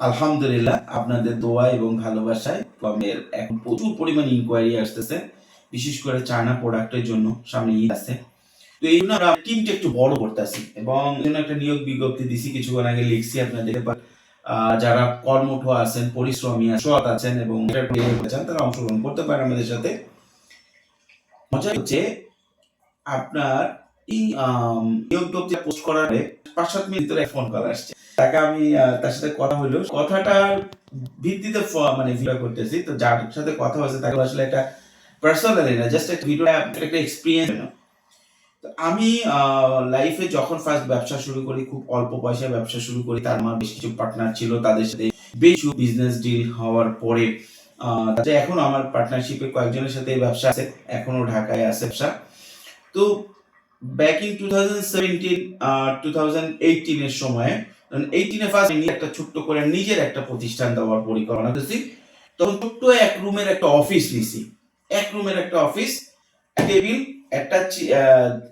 আলহামদুলিল্লাহ আপনাদের দোয়া এবং ভালোবাসায় কমের এখন প্রচুর পরিমাণ ইনকোয়ারি আসতেছে বিশেষ করে চায়না প্রোডাক্টের জন্য সামনে ঈদ আছে। তো এই জন্য আমরা টিমটা একটু বড় করতেছি এবং একটা নিয়োগ বিজ্ঞপ্তি দিছি কিছুক্ষণ আগে লিখছি আহ, যারা কর্মঠ আছেন পরিশ্রমী সৎ আছেন এবং তারা অংশগ্রহণ করতে পারেন আমাদের সাথে। মজা হচ্ছে আপনার এই নিয়োগ বিজ্ঞপ্তি পোস্ট করার পাঁচ সাত মিনিট ধরে ফোন কল আসছে। তাকে আমি তার সাথে কথা হইল কথাটার ভিত্তিতে মানে ভিডিও করতেছি। তো যার সাথে কথা হয়েছে, তাকে আসলে একটা পার্সোনালি না জাস্ট একটা ভিডিও একটা এক্সপিরিয়েন্স তো আমি লাইফে যখন ফার্স্ট ব্যবসা শুরু করি, খুব অল্প পয়সায় ব্যবসা শুরু করি, তার আমার বেশ কিছু পার্টনার ছিল তাদের সাথে। বেশ বিজনেস ডিল হওয়ার পরে তাতে এখন আমার পার্টনারশিপে কয়েকজনের সাথে ব্যবসা আছে, এখনও ঢাকায় আছে ব্যবসা। তো back in two thousand seventeen two thousand এইটিনের সময় এইটিনে ফার্স্ট একটা ছোট্ট করে নিজের একটা প্রতিষ্ঠান দেওয়ার পরিকল্পনা করছি। তখন ছোট্ট এক রুমের একটা অফিস নিছি। এক রুমের একটা অফিস টেবিল একটা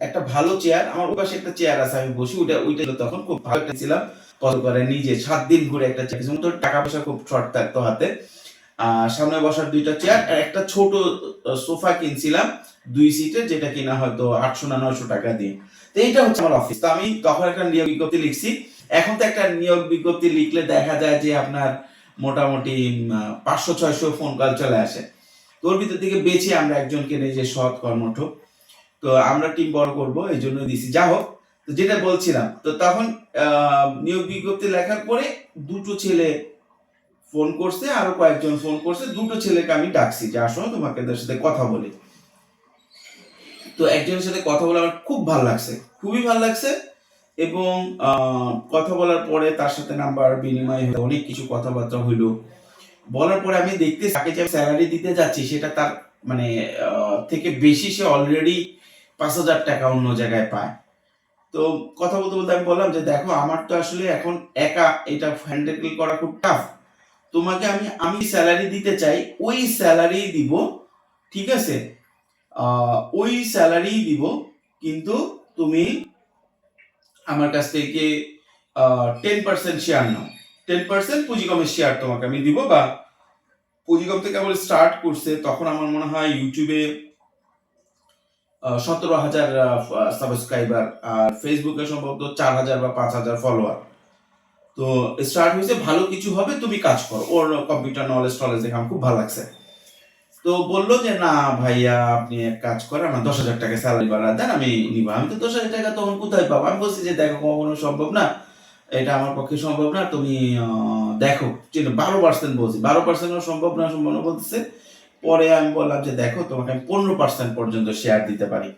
একটা ভালো চেয়ার আমার ওই পাশে একটা চেয়ার আছে, আমি বসি, ওইটা ওইটা তখন খুব ভালো ছিলাম। পছন্দ করে নিজে সাত দিন ঘুরে একটা চেয়ার কিছু তো টাকা পয়সা খুব শর্ট থাকতো হাতে। সামনে বসার দুইটা চেয়ার আর একটা ছোট সোফা কিনছিলাম দুই সিটের যেটা কিনা হয়তো আটশো না নয়শো টাকা দিয়ে। তো এইটা হচ্ছে আমার অফিস তো আমি তখন একটা নিয়োগ বিজ্ঞপ্তি লিখছি এখন তো একটা নিয়োগ বিজ্ঞপ্তি লিখলে দেখা যায় যে আপনার মোটামুটি পাঁচশো, ছয়শো ফোন কল চলে আসে। তোর ভিতর থেকে বেছে আমরা একজনকে নিয়ে যে সৎ কর্মঠ। তো আমরা টিম বড় করব, এই জন্য দিছি। যা হোক, তো যেটা বলছিলাম, তো তখন নিয়োগ বিজ্ঞপ্তি লেখার পরে দুটো ছেলে ফোন করছে, আরও কয়েকজন ফোন করছে, দুটো ছেলেকে আমি ডাকছি। যে আসো, তোমাকে এদের সাথে কথা বলি। তো একজনের সাথে কথা বলে আমার খুব ভালো লাগছে। খুবই ভালো লাগছে। এবং কথা বলার পরে তার সাথে নাম্বার বিনিময় হয়ে অনেক কিছু কথাবার্তা হইল বলার পরে আমি দেখতে তাকে যে স্যালারি দিতে যাচ্ছি, সেটা তার মানে থেকে বেশি সে অলরেডি পাঁচ হাজার টাকা অন্য জায়গায় পায়। তো কথা বলতে বলতে আমি বললাম যে, দেখো, আমার তো আসলে এখন একা এটা হ্যান্ডেল করা খুব টাফ তোমাকে আমি আমি স্যালারি দিতে চাই, ওই স্যালারি দিব, ঠিক আছে? ওই স্যালারি দিব, কিন্তু তুমি আমার কাছ থেকে টেন পার্সেন্ট শেয়ার নাও। টেন পার্সেন্ট পুঁজিকমের শেয়ার তোমাকে আমি দিব বা পুঁজিকম থেকে কেবল স্টার্ট করছে, তখন আমার মনে হয় ইউটিউবে সতেরো হাজার সাবস্ক্রাইবার আর ফেসবুকে সম্ভবত চার হাজার বা পাঁচ হাজার ফলোয়ার তো স্টার্ট হয়েছে, ভালো কিছু হবে, তুমি কাজ করো। ওর কম্পিউটার নলেজ টলেজ দেখে আমার খুব ভালো লাগছে। তো বলল যে, না ভাইয়া, আপনি এক কাজ করেন, আমার দশ হাজার টাকা স্যালারি বাড়া, দেন আমি নিবো। আমি তো দশ হাজার টাকা তখন কোথায় পাবো? আমি বলছি যে, দেখো, কখনো সম্ভব না, এটা আমার পক্ষে সম্ভব না, তুমি দেখো। বারো পার্সেন্ট বলছি, বারো পার্সেন্টও সম্ভব না সম্ভব না বলতেছে। পরে আমি বললাম যে, দেখো, তোমাকে আমি পনেরো পার্সেন্ট পর্যন্ত শেয়ার দিতে পারি।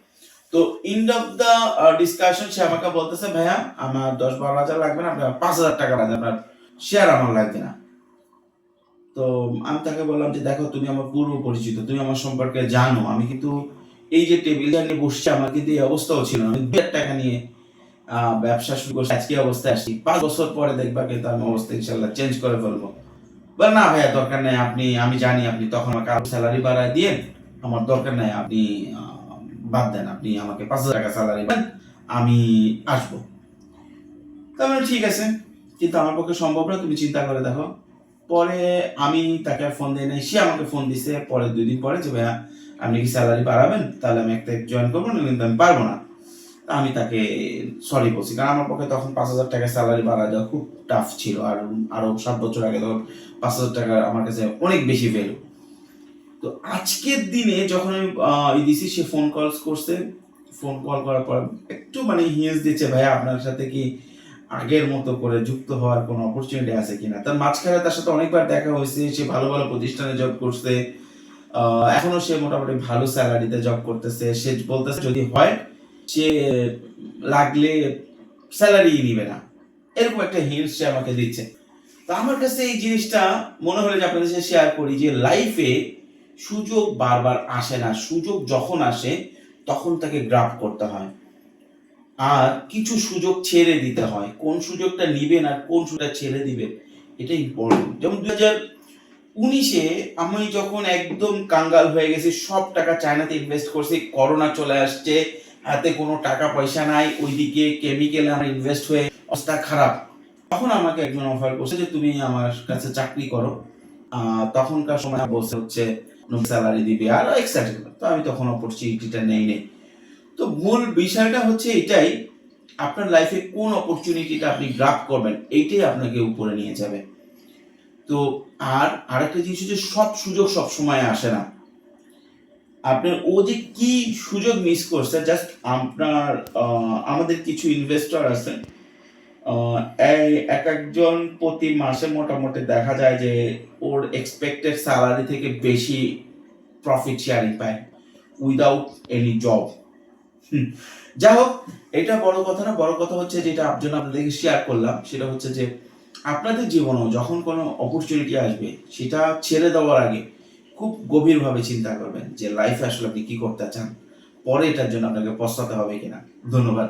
তো ইন্ড অফ দ্য ডিসকাশন সে আমাকে বলতেছে, ভাইয়া, আমার দশ বারো হাজার লাগবে না, আপনার পাঁচ হাজার টাকা লাগবে, আপনার শেয়ার আমার লাগবে না। তো আমি তাকে বললাম যে, দেখো, তুমি আমার পূর্ব পরিচিত, তুমি আমার সম্পর্কে জানো। আমি কিন্তু এই যে টেবিলটা নিয়ে বসছি, আমার কিন্তু এই অবস্থাও ছিল আমি দু হাজার টাকা নিয়ে ব্যবসা শুরু করছি, আজকে অবস্থায় আসছি। পাঁচ বছর পরে দেখবা কিন্তু আমি অবস্থা ইনশাল্লাহ চেঞ্জ করে ফেলব। বল, না ভাইয়া, দরকার নেই, আপনি, আমি জানি আপনি তখন আমাকে আরও স্যালারি বাড়ায় দিয়ে আমার দরকার নেই, আপনি বাদ দেন, আপনি আমাকে পাঁচ হাজার টাকা স্যালারি দেন, আমি আসব। তাহলে ঠিক আছে। কিন্তু আমার পক্ষে সম্ভব না, তুমি চিন্তা করে দেখো। পরে আমি তাকে ফোন দিই নাই। সে আমাকে ফোন দিছে পরে দুই দিন পরে যে, ভাইয়া, আপনি কি স্যালারি বাড়াবেন? তাহলে আমি একটা জয়েন করব না কিন্তু আমি পারব না। আমি তাকে সরি বলছি। কারণ আমার পক্ষে তখন পাঁচ হাজার টাকা স্যালারি বাড়া দেওয়া খুব টাফ ছিল। আর আরও সাত বছর আগে তখন পাঁচ হাজার টাকা আমার কাছে অনেক বেশি ভ্যালু তো আজকের দিনে যখন আমি দিছি, সে ফোন কলস করছে। ফোন কল করার পর একটু মানে হিয়েস দিচ্ছে, ভাইয়া, আপনার সাথে কি আগের মতো করে যুক্ত হওয়ার কোনো অপরচুনিটি আছে কিনা। তার মাঝখানে তার সাথে অনেকবার দেখা হয়েছে, সে ভালো ভালো প্রতিষ্ঠানে জব করছে এখনও সে মোটামুটি ভালো স্যালারিতে জব করতেছে। সে বলতেছে, যদি হয়, সে লাগলে স্যালারি নিবে না। এরকম একটা হিন্টস সে আমাকে দিচ্ছে। তো আমার কাছে এই জিনিসটা মনে হলো যে আপনাদের সাথে শেয়ার করি যে লাইফে সুযোগ বারবার আসে না। সুযোগ যখন আসে, তখন তাকে গ্রাফ করতে হয়। আর কিছু সুযোগ ছেড়ে দিতে হয়। কোন সুযোগটা নিবেন আর কোন সুযোগটা ছেড়ে দিবেন এটা ইম্পর্টেন্ট যেমন দুই হাজার উনিশে আমি যখন একদম কাঙ্গাল হয়ে গেছি, সব টাকা চায়নাতে ইনভেস্ট করছি, করোনা চলে আসছে, হাতে কোনো টাকা পয়সা নাই, ওইদিকে কেমিক্যালে আমার ইনভেস্ট হয়ে অবস্থা খারাপ। তখন আমাকে একজন অফার করছে যে, তুমি আমার কাছে চাকরি করো। তখনকার সময় বলছে হচ্ছে স্যালারি দিবে। আর এক্সেট্রা তো আমি তখন অপরচুনিটিটা নেই নেই। তো মূল বিষয়টা হচ্ছে এটাই, আপনার লাইফে কোন অপরচুনিটিটা আপনি গ্রাফ করবেন, এইটাই আপনাকে উপরে নিয়ে যাবে। তো আর আরেকটা জিনিস হচ্ছে, সব সুযোগ সব সময় আসে না। আপনার ও যে কি সুযোগ মিস করছে জাস্ট আপনার আমাদের কিছু ইনভেস্টর আছে এক একজন প্রতি মাসে মোটামুটি দেখা যায় যে ওর এক্সপেক্টেড স্যালারি থেকে বেশি প্রফিট শেয়ারিং পায় উইদাউট এনি জব যাই হোক, এটা বড় কথা না, বড় কথা হচ্ছে যেটা জন্য আপনাদেরকে শেয়ার করলাম, সেটা হচ্ছে যে আপনাদের জীবনেও যখন কোনো অপরচুনিটি আসবে, সেটা ছেড়ে দেওয়ার আগে খুব গভীরভাবে চিন্তা করবেন যে লাইফে আসলে আপনি কী করতে চান, পরে এটার জন্য আপনাকে পস্তাতে হবে কিনা। ধন্যবাদ।